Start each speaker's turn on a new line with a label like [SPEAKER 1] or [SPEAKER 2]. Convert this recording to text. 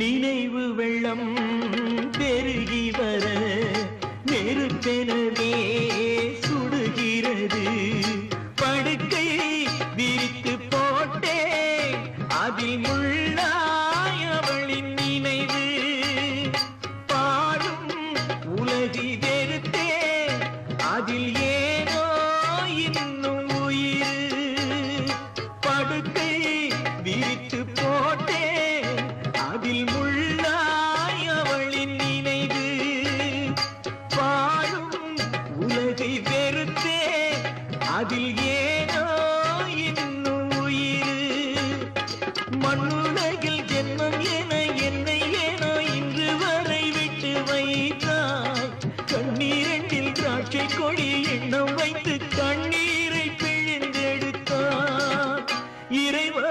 [SPEAKER 1] நினைவு வெள்ளம் பெருகி வர நெருப்பெனவே சுடுகிறது. படுக்கை விரித்து போட்டே அதில் முள்ளாய் நினைவு. பாடும் உலகி வெறுத்தே அதில் ஏனோ இன்னும் உயிர். படுக்கை விரித்து உயிரை வெறுத்தே. அதில் ஏனோ இன்னும் உயிர். மண்ணுலகில் ஜென்மம் என என்னை ஏனோ இன்று வரை விட்டு வைத்தாய் கண்ணீரண்டில் திராட்சை கொடி எண்ணம் வைத்து கண்ணீரை பிழிந்தெடுத்தார் இறைவா